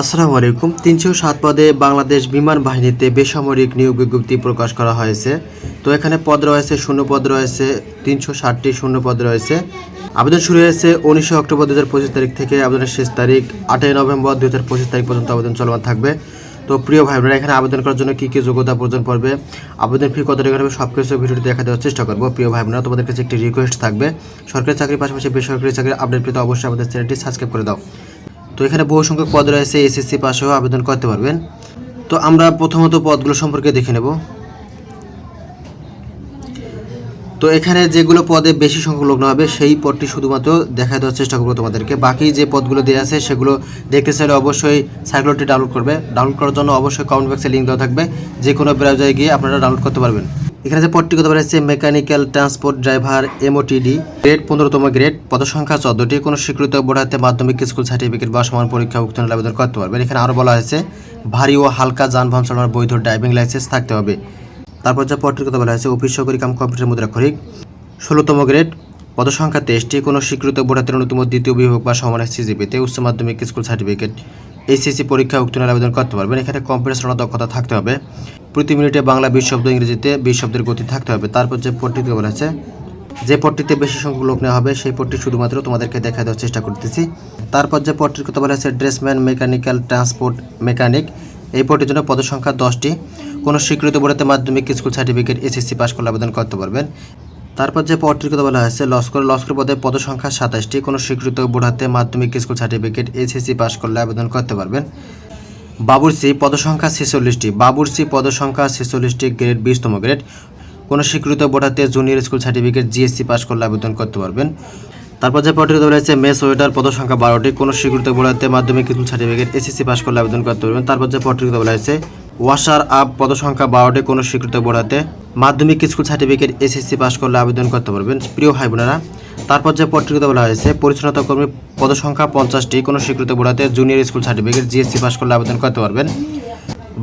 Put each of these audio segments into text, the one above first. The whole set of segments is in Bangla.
আসসালামু আলাইকুম। তিনশো সাত পদে বাংলাদেশ বিমান বাহিনীতে বেসামরিক নিয়োগ বিজ্ঞপ্তি প্রকাশ করা হয়েছে। তো এখানে পদ রয়েছে, শূন্য পদ রয়েছে, তিনশো ষাটটি শূন্য পদ রয়েছে। আবেদন শুরু হয়েছে উনিশে অক্টোবর দু হাজার পঁচিশ তারিখ থেকে। আবেদনের শেষ তারিখ আটই নভেম্বর দু হাজার পঁচিশ তারিখ পর্যন্ত আবেদন চলমান থাকবে। তো প্রিয় ভাই বোনেরা এখানে আবেদন করার জন্য কী কী যোগ্যতা প্রয়োজন পড়বে আবেদন ফি কত টাকা হবে সব কিছু ভিডিওটি দেখা দেওয়ার চেষ্টা করব। প্রিয় ভাই বোনেরা তোমাদের কাছে একটি রিকোয়েস্ট থাকবে। সরকারি চাকরির পাশাপাশি বেসরকারি চাকরির আপডেট পেতে অবশ্যই আমাদের চ্যানেলটি সাবস্ক্রাইব করে দাও। তো এখানে বহু সংখ্যক পদ রয়েছে এসএসসি পাশেও আবেদন করতে পারবেন। তো আমরা প্রথমত পদগুলো সম্পর্কে দেখে নেব। তো এখানে যেগুলো পদে বেশি সংখ্যক লোক হবে, সেই পদটি শুধুমাত্র দেখা দেওয়ার চেষ্টা করব তোমাদেরকে। বাকি যে পদগুলো দেওয়া আছে, সেগুলো দেখতে চাইলে অবশ্যই সাইক্লোটি ডাউনলোড করবে। ডাউনলোড করার জন্য অবশ্যই কমেন্ট বক্সে লিঙ্ক দেওয়া থাকবে। যে কোনো ব্রাউজারে গিয়ে আপনারা ডাউনলোড করতে পারবেন। এখানে যে পদটি বলা হচ্ছে mechanical transport driver MOTD grade পনেরোতম গ্রেড পদসংখ্যা চোদ্দটি, কোনো স্বীকৃত বোর্ড হাতে মাধ্যমিক স্কুল সার্টিফিকেট বা সমান পরীক্ষা উত্তীর্ণ আবেদন করতে পারবেন এখানে আরও বলা হয়েছে, ভারী ও হালকা যানবাহন চালানোর বৈধ ড্রাইভিং লাইসেন্স থাকতে হবে। তারপর যে পদটির কথা বলা হয়েছে, অফিস সহকারী কাম কম্পিউটার মুদ্রাক্ষরিক। ষোলোতম গ্রেড পদসংখ্যা তেইশটি, কোনো স্বীকৃত বোর্ড হাতে ন্যূনতম দ্বিতীয় বিভাগ বা সমানের সিজিপিতে উচ্চ মাধ্যমিক স্কুল সার্টিফিকেট এইচএসসি পরীক্ষা উত্তীর্ণ আবেদন করতে পারবেন। এখানে কম্পিউটার চালানোর দক্ষতা থাকতে হবে। প্রতি মিনিটে বাংলা বিশ শব্দ ইংরেজিতে বিশ শব্দের গতি থাকতে হবে। তারপর যে পদটিতে বলা হয়েছে যে পট্টিতে বেশি সংখ্যক লোক নেওয়া হবে, সেই পট্টি শুধুমাত্র তোমাদেরকে দেখা দেওয়ার চেষ্টা করতেছি। তারপর যে পদটির কথা বলা হয়েছে ড্রেসম্যান, মেকানিক্যাল, ট্রান্সপোর্ট, মেকানিক, এই পদটির জন্য পদসংখ্যা দশটি। কোনো স্বীকৃত বোর্ডেতে মাধ্যমিক, স্কুল সার্টিফিকেট, এসএসসি পাস করলে আবেদন করতে পারবেন। তারপর যে পদটির কথা বলা হয়েছে, লস্কর লস্কর পদে পদসংখ্যা সাতাশটি। কোনো স্বীকৃত বোর্ড মাধ্যমিক, স্কুল সার্টিফিকেট, এসএসসি পাস করলে আবেদন করতে পারবেন। বাবুরসি পদসংখ্যা ছেচল্লিশটি। বাবুরসি পদসংখ্যা ছেচল্লিশটি গ্রেড বিশতম গ্রেড। কোনো স্বীকৃত বোর্ডাতে junior school certificate JSC pass করলে আবেদন করতে পারবেন। তারপর যে পদটি রয়েছে, মেস ওয়েটার পদসংখ্যা বারোটি। কোনো স্বীকৃত বোর্ডাতে মাধ্যমিক স্কুল সার্টিফিকেট এসএসসি পাস করলে আবেদন করতে পারবেন। তারপর যে পদটি হয়েছে ওয়াশার আপ পদসংখ্যা বারোটি। কোনো স্বীকৃত বোর্ডাতে মাধ্যমিক স্কুল সার্টিফিকেট এসএসসি পাস করলে আবেদন করতে পারবেন। প্রিয় ভাই বোনেরা তারপর যে পদটি বলা হয়েছে, পরিচ্ছন্নতা কর্মী পদসংখ্যা পঞ্চাশটি, কোনো স্বীকৃত বোর্ডাতে junior school certificate, JSC pass করলে আবেদন করতে পারবেন।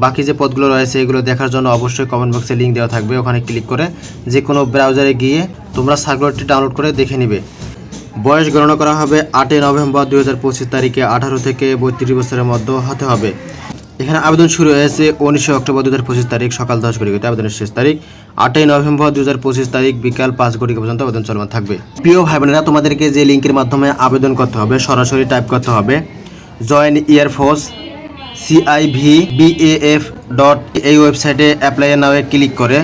বাকি যে পদগুলো রয়েছে, এগুলো দেখার জন্য অবশ্যই কমেন্ট বক্সে লিঙ্ক দেওয়া থাকবে, ওখানে ক্লিক করে যে কোনো ব্রাউজারে গিয়ে তোমরা সার্কুলারটি ডাউনলোড করে দেখে নিবে। বয়স গণনা করা হবে আটই নভেম্বর দুই হাজার পঁচিশ তারিখে, আঠারো থেকে বত্রিশ বছরের মধ্যে হতে হবে। এখানে আবেদন শুরু হয়েছে উনিশে অক্টোবর দু হাজার পঁচিশ তারিখ, সকাল দশ ঘটিকাতে আবেদনের শেষ তারিখ। আটই নভেম্বর দু হাজার পঁচিশ তারিখ বিকাল পাঁচ ঘটিকা পর্যন্ত আবেদন চলমান থাকবে। প্রিয় ভাই বোনেরা তোমাদেরকে যে লিঙ্কের মাধ্যমে আবেদন করতে হবে, সরাসরি টাইপ করতে হবে join air force CIV BAF dot এই ওয়েবসাইটে অ্যাপ্লাই নামে ক্লিক করে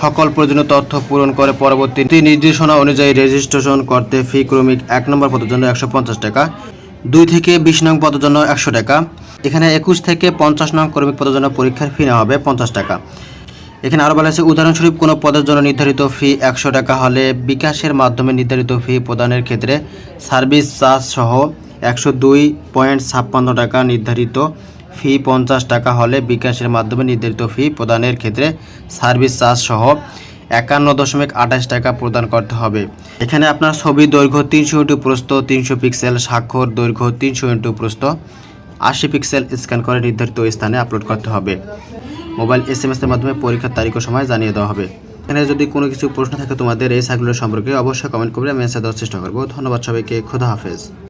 সকল প্রয়োজনীয় তথ্য পূরণ করে পরবর্তী নির্দেশনা অনুযায়ী রেজিস্ট্রেশন করতে ফি ক্রমিক এক নম্বর পদের জন্য একশো পঞ্চাশ টাকা। দুই থেকে বিশ নং পদের জন্য একশো টাকা। এখানে একুশ থেকে পঞ্চাশ নং ক্রমিক পদের জন্য পরীক্ষার ফি নেওয়া হবে পঞ্চাশ টাকা। এখানে আরও বলা আছে, উদাহরণস্বরূপ কোনো পদের জন্য নির্ধারিত ফি একশো টাকা হলে বিকাশের মাধ্যমে নির্ধারিত ফি প্রদানের ক্ষেত্রে সার্ভিস চার্জ সহ একশো দুই পয়েন্ট ছাপ্পান্ন টাকা নির্ধারিত ফি পঞ্চাশ টাকা হলে বিকাশের মাধ্যমে নির্ধারিত ফি প্রদানের ক্ষেত্রে সার্ভিস চার্জ সহ একান্ন দশমিক আঠাশ টাকা প্রদান করতে হবে। এখানে আপনার ছবি দৈর্ঘ্য তিনশো ইন্টু প্রস্থ, তিনশো পিক্সেল, স্বাক্ষর দৈর্ঘ্য তিনশো ইন্টু প্রস্থ, আশি পিক্সেল স্ক্যান করে নির্ধারিত স্থানে আপলোড করতে হবে। মোবাইল এস এম এর মাধ্যমে পরীক্ষার তারিখ ও সময় জানিয়ে দেওয়া হবে। এখানে যদি কোনো কিছু প্রশ্ন থাকে তোমাদের এই সাইকেলের সম্পর্কে অবশ্যই কমেন্ট করবে আমি অ্যান্সার দেওয়ার চেষ্টা করব। ধন্যবাদ সবাইকে, খোদা হাফেজ।